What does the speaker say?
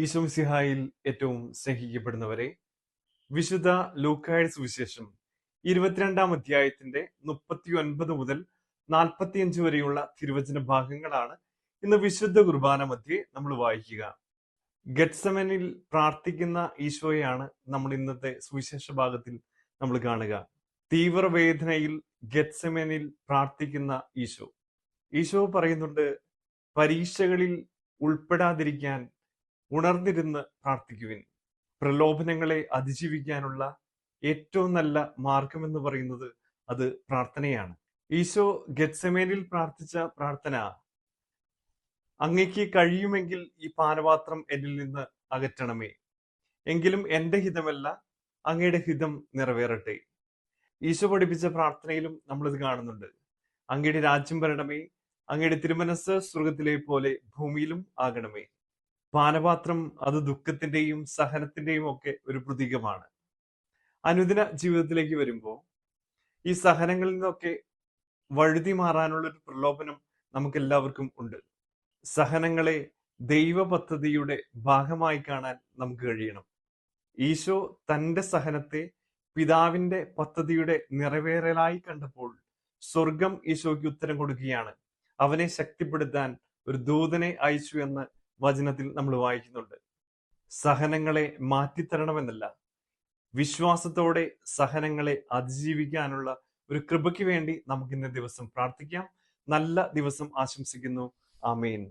ഈശോമിസിഹായിൽ ഏറ്റവും സ്നേഹിക്കപ്പെടുന്നവരെ വിശുദ്ധ ലൂക്കായുടെ സുവിശേഷം ഇരുപത്തിരണ്ടാം അധ്യായത്തിന്റെ മുപ്പത്തി ഒൻപത് മുതൽ നാൽപ്പത്തിയഞ്ച് വരെയുള്ള തിരുവചന ഭാഗങ്ങളാണ് ഇന്ന് വിശുദ്ധ കുർബാന മധ്യേ നമ്മൾ വായിക്കുക. ഗഡ്സമനിൽ പ്രാർത്ഥിക്കുന്ന ഈശോയാണ് നമ്മൾ ഇന്നത്തെ സുവിശേഷ ഭാഗത്തിൽ നമ്മൾ കാണുക. തീവ്രവേദനയിൽ ഗഡ്സമനിൽ പ്രാർത്ഥിക്കുന്ന ഈശോ. ഈശോ പറയുന്നുണ്ട് പരീക്ഷകളിൽ ഉൾപ്പെടാതിരിക്കാൻ ഉണർന്നിരുന്ന് പ്രാർത്ഥിക്കുവിൻ. പ്രലോഭനങ്ങളെ അതിജീവിക്കാനുള്ള ഏറ്റവും നല്ല മാർഗമെന്ന് പറയുന്നത് അത് പ്രാർത്ഥനയാണ്. ഈശോ ഗെറ്റ്സമേനിൽ പ്രാർത്ഥിച്ച പ്രാർത്ഥന അങ്ങയ്ക്ക് കഴിയുമെങ്കിൽ ഈ പാനപാത്രം എന്നിൽ നിന്ന് അകറ്റണമേ. എങ്കിലും എന്റെ ഹിതമല്ല അങ്ങയുടെ ഹിതം നിറവേറട്ടെ. ഈശോ പഠിപ്പിച്ച പ്രാർത്ഥനയിലും നമ്മളിത് കാണുന്നുണ്ട്. അങ്ങയുടെ രാജ്യം വരണമേ അങ്ങയുടെ തിരുമനസ് സ്വർഗത്തിലെ പോലെ ഭൂമിയിലും ആകണമേ. പാനപാത്രം അത് ദുഃഖത്തിന്റെയും സഹനത്തിന്റെയും ഒക്കെ ഒരു പ്രതീകമാണ്. അനുദിന ജീവിതത്തിലേക്ക് വരുമ്പോൾ ഈ സഹനങ്ങളിൽ നിന്നൊക്കെ വഴുതി മാറാനുള്ള ഒരു പ്രലോഭനം നമുക്ക് എല്ലാവർക്കും ഉണ്ട്. സഹനങ്ങളെ ദൈവ പദ്ധതിയുടെ ഭാഗമായി കാണാൻ നമുക്ക് കഴിയണം. ഈശോ തന്റെ സഹനത്തെ പിതാവിന്റെ പദ്ധതിയുടെ നിറവേറലായി കണ്ടപ്പോൾ സ്വർഗം ഈശോയ്ക്ക് ഉത്തരം കൊടുക്കുകയാണ്. അവനെ ശക്തിപ്പെടുത്താൻ ഒരു ദൂതനെ അയച്ചു എന്ന് വചനത്തിൽ നമ്മൾ വായിക്കുന്നുണ്ട്. സഹനങ്ങളെ മാറ്റിത്തരണമെന്നല്ല. വിശ്വാസത്തോടെ സഹനങ്ങളെ അതിജീവിക്കാനുള്ള ഒരു കൃപയ്ക്ക് വേണ്ടി നമുക്ക് ഇന്ന ദിവസം പ്രാർത്ഥിക്കാം. നല്ല ദിവസം ആശംസിക്കുന്നു. ആമേൻ.